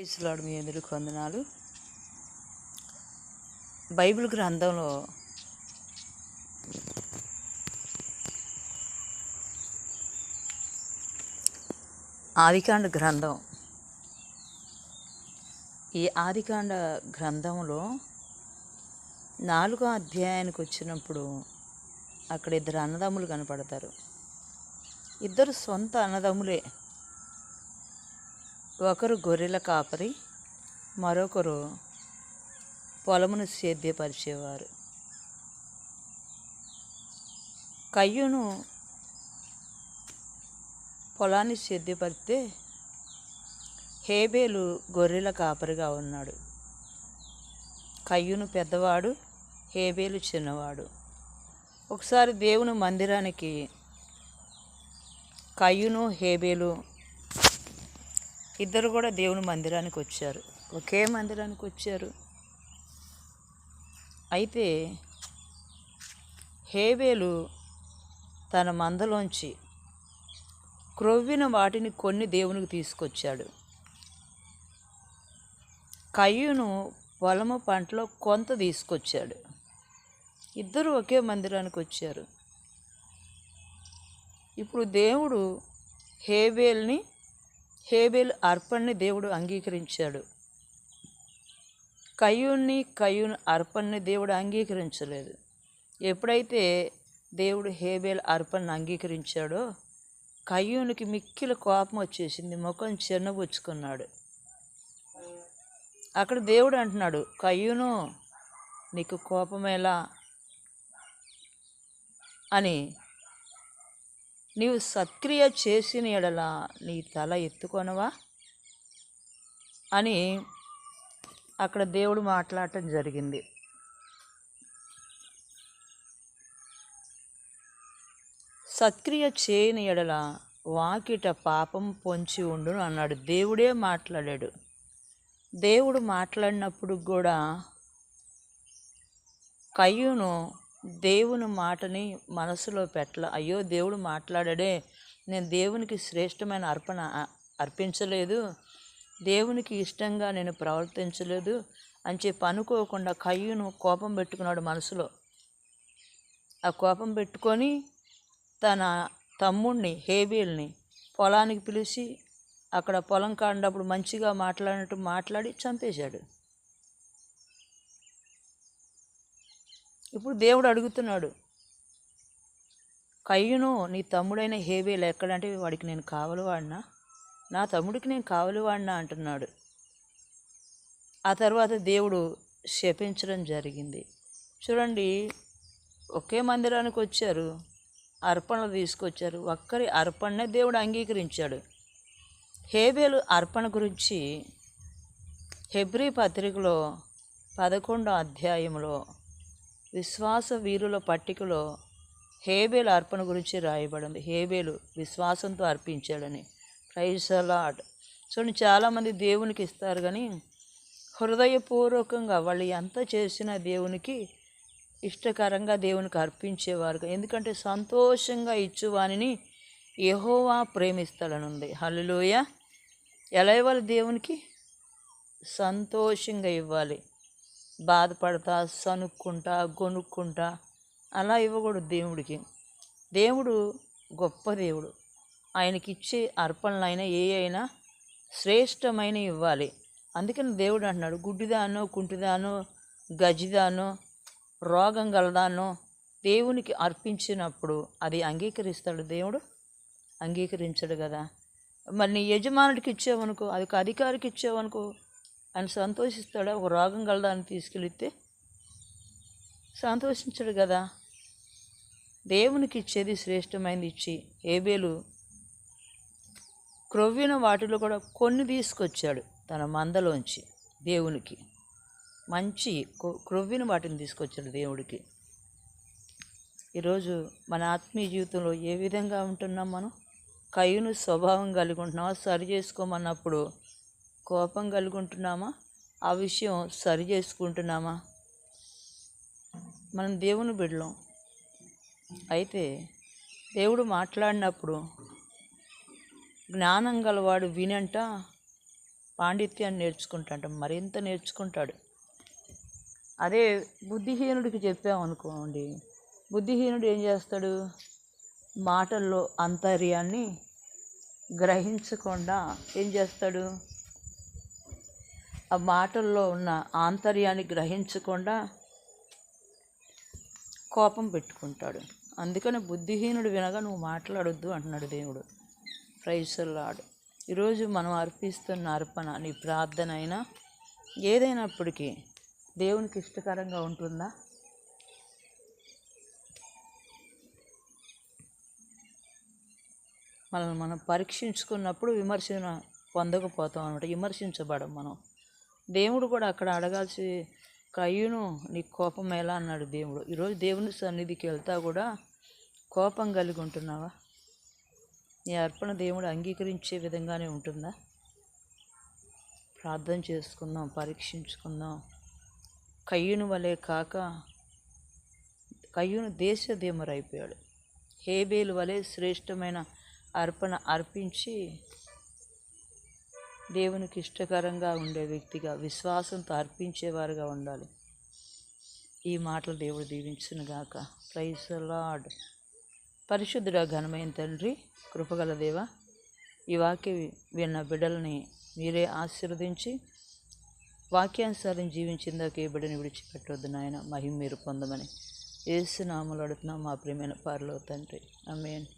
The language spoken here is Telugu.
ఇస్లాడు మీ ఎదురు వందనాలు. బైబిల్ గ్రంథంలో ఆదికాండ గ్రంథం. ఈ ఆదికాండ గ్రంథంలో నాలుగో అధ్యాయానికి వచ్చినప్పుడు అక్కడ ఇద్దరు అన్నదమ్ములు కనపడతారు. ఇద్దరు సొంత అన్నదమ్ములే. ఒకరు గొర్రెల కాపరి మరొకరు పొలమును సేద్యపరిచేవారు. కయ్యును పొలాన్ని సేద్యపరిస్తే హేబేలు గొర్రెల కాపరిగా ఉన్నాడు. కయ్యును పెద్దవాడు హేబేలు చిన్నవాడు. ఒకసారి దేవుని మందిరానికి కయ్యును హేబేలు ఇద్దరు కూడా దేవుని మందిరానికి వచ్చారు. ఒకే మందిరానికి వచ్చారు. అయితే హేబేలు తన మందలోంచి క్రొవ్విన వాటిని కొన్ని దేవునికి తీసుకొచ్చాడు. కయ్యును పొలము పంటలో కొంత తీసుకొచ్చాడు. ఇద్దరు ఒకే మందిరానికి వచ్చారు. ఇప్పుడు దేవుడు హేబేల్ని హేబెల్ అర్పణని దేవుడు అంగీకరించాడు. కయ్యూన్ని కయ్యూన్ అర్పణని దేవుడు అంగీకరించలేదు. ఎప్పుడైతే దేవుడు హేబెల్ అర్పణను అంగీకరించాడో కయ్యూనికి మిక్కిల కోపం వచ్చేసింది ముఖం చిన్నబుచ్చుకున్నాడు. అక్కడ దేవుడు అంటున్నాడు కయ్యూను నీకు కోపమేలా అని నీవు సత్క్రియ చేసిన ఎడల నీ తల ఎత్తుకొనవా? అని అక్కడ దేవుడు మాట్లాడటం జరిగింది. సత్క్రియ చేయని ఎడల వాకిట పాపం పొంచి ఉండును అన్నాడు. దేవుడే మాట్లాడాడు. దేవుడు మాట్లాడినప్పుడు కూడా కయ్యూను దేవుని మాటని మనసులో పెట్టల. అయ్యో దేవుడు మాట్లాడాడే నేను దేవునికి శ్రేష్టమైన అర్పణ అర్పించలేదు. దేవునికి ఇష్టంగా నేను ప్రవర్తించలేదు అని చెప్పి అనుకోకుండా కయ్యూను కోపం పెట్టుకున్నాడు మనసులో. ఆ కోపం పెట్టుకొని తన తమ్ముడిని హేబీల్ని పొలానికి పిలిచి అక్కడ పొలం కాడినప్పుడు మంచిగా మాట్లాడినట్టు మాట్లాడి చంపేశాడు. ఇప్పుడు దేవుడు అడుగుతున్నాడు కయ్యును నీ తమ్ముడైన హేబేలు ఎక్కడంటే వాడికి నేను కావలివాడినా? నా తమ్ముడికి నేను కావలివాడినా? అంటున్నాడు. ఆ తర్వాత దేవుడు శపించడం జరిగింది. చూడండి ఒకే మందిరానికి వచ్చారు అర్పణలు తీసుకొచ్చారు. ఒక్కరి అర్పణనే దేవుడు అంగీకరించాడు. హేబేలు అర్పణ గురించి హెబ్రీ పత్రికలో పదకొండో అధ్యాయంలో విశ్వాస వీరుల పట్టికలో హేబేలు అర్పణ గురించి రాయబడింది. హేబేలు విశ్వాసంతో అర్పించాడని. ప్రైజ్ సో చూడండి చాలామంది దేవునికి ఇస్తారు కానీ హృదయపూర్వకంగా వాళ్ళు ఎంత చేసినా దేవునికి ఇష్టకరంగా దేవునికి అర్పించేవారు ఎందుకంటే సంతోషంగా ఇచ్చువానిని యహోవా ప్రేమిస్తాడనుంది. హల్లులోయ. ఎలా ఇవ్వాలి దేవునికి? సంతోషంగా ఇవ్వాలి. బాధపడతా సనుక్కుంటా గొనుక్కుంటా అలా ఇవ్వకూడదు దేవుడికి. దేవుడు గొప్ప దేవుడు. ఆయనకి ఇచ్చే అర్పణలైనా ఏ అయినా శ్రేష్టమైన ఇవ్వాలి. అందుకని దేవుడు అంటున్నాడు గుడ్డిదానో కుంటిదానో గజిదానో రోగం గలదానో దేవునికి అర్పించినప్పుడు అది అంగీకరిస్తాడు దేవుడు? అంగీకరించడు కదా. మరి నీ యజమానుడికి ఇచ్చావనుకో అది ఒక అధికారికి ఇచ్చావనుకో ఆయన సంతోషిస్తాడా? ఒక రోగం కలదాన్ని తీసుకెళితే సంతోషించడు కదా. దేవునికి ఇచ్చేది శ్రేష్టమైనది ఇచ్చి. ఏబేలు క్రొవ్విన వాటిలో కూడా కొన్ని తీసుకొచ్చాడు తన మందలోంచి దేవునికి. మంచి కొ- క్రొవ్విన వాటిని తీసుకొచ్చాడు దేవుడికి. ఈరోజు మన ఆత్మీయ జీవితంలో ఏ విధంగా ఉంటున్నాం మనం? కయ్యను స్వభావం కలిగి ఉంటున్నామా సరి చేసుకోమన్నప్పుడు కోపం కలుగుంటున్నామా? ఆ విషయం సరి చేసుకుంటున్నామా? మనం దేవుని బిడ్డలం. అయితే దేవుడు మాట్లాడినప్పుడు జ్ఞానం గలవాడు వినంట పాండిత్యాన్ని నేర్చుకుంటాడు మరింత నేర్చుకుంటాడు. అదే బుద్ధిహీనుడికి చెప్పామనుకోండి బుద్ధిహీనుడు ఏం చేస్తాడు? మాటల్లో అంతర్యాన్ని గ్రహించకుండా ఏం చేస్తాడు? ఆ మాటల్లో ఉన్న ఆంతర్యాన్ని గ్రహించకుండా కోపం పెట్టుకుంటాడు. అందుకని బుద్ధిహీనుడు వినగా నువ్వు మాట్లాడొద్దు అంటున్నాడు దేవుడు. ప్రైసల్లాడు ఈరోజు మనం అర్పిస్తున్న అర్పణ నీ ప్రార్థన అయినా ఏదైనప్పటికీ దేవునికి ఇష్టకరంగా ఉంటుందా? మనల్ని మనం పరీక్షించుకున్నప్పుడు విమర్శన పొందకపోతాం అనమాట విమర్శించబడం మనం. దేవుడు కూడా అక్కడ అడగాల్సి కయ్యును నీ కోపం ఎలా? అన్నాడు దేవుడు. ఈరోజు దేవుని సన్నిధికి వెళ్తా కూడా కోపం కలిగి ఉంటున్నావా? నీ అర్పణ దేవుడు అంగీకరించే విధంగానే ఉంటుందా? ప్రార్థన చేసుకుందాం పరీక్షించుకుందాం. కయ్యును వలె కాక కయ్యును దేశదేమరైపోయాడు హేబేలు వలె శ్రేష్టమైన అర్పణ అర్పించి దేవునికి ఇష్టకరంగా ఉండే వ్యక్తిగా విశ్వాసంతో అర్పించేవారుగా ఉండాలి. ఈ మాటలు దేవుడు దీవించునుగాక ప్రైజ్ లార్డ్ పరిశుద్ధుడ ఘనమైన తండ్రి కృపగల దేవ ఈ వాక్య విన్న బిడ్డల్ని మీరే ఆశీర్వదించి వాక్యానుసారం జీవించిందాక ఏ బిడ్డని విడిచిపెట్టొద్దు నాయన. మహిమ మీరు పొందమని. ఏసునామలు అడుగుతున్నాం మా ప్రియమైన పార్లో తండ్రి. అమ్మేయండి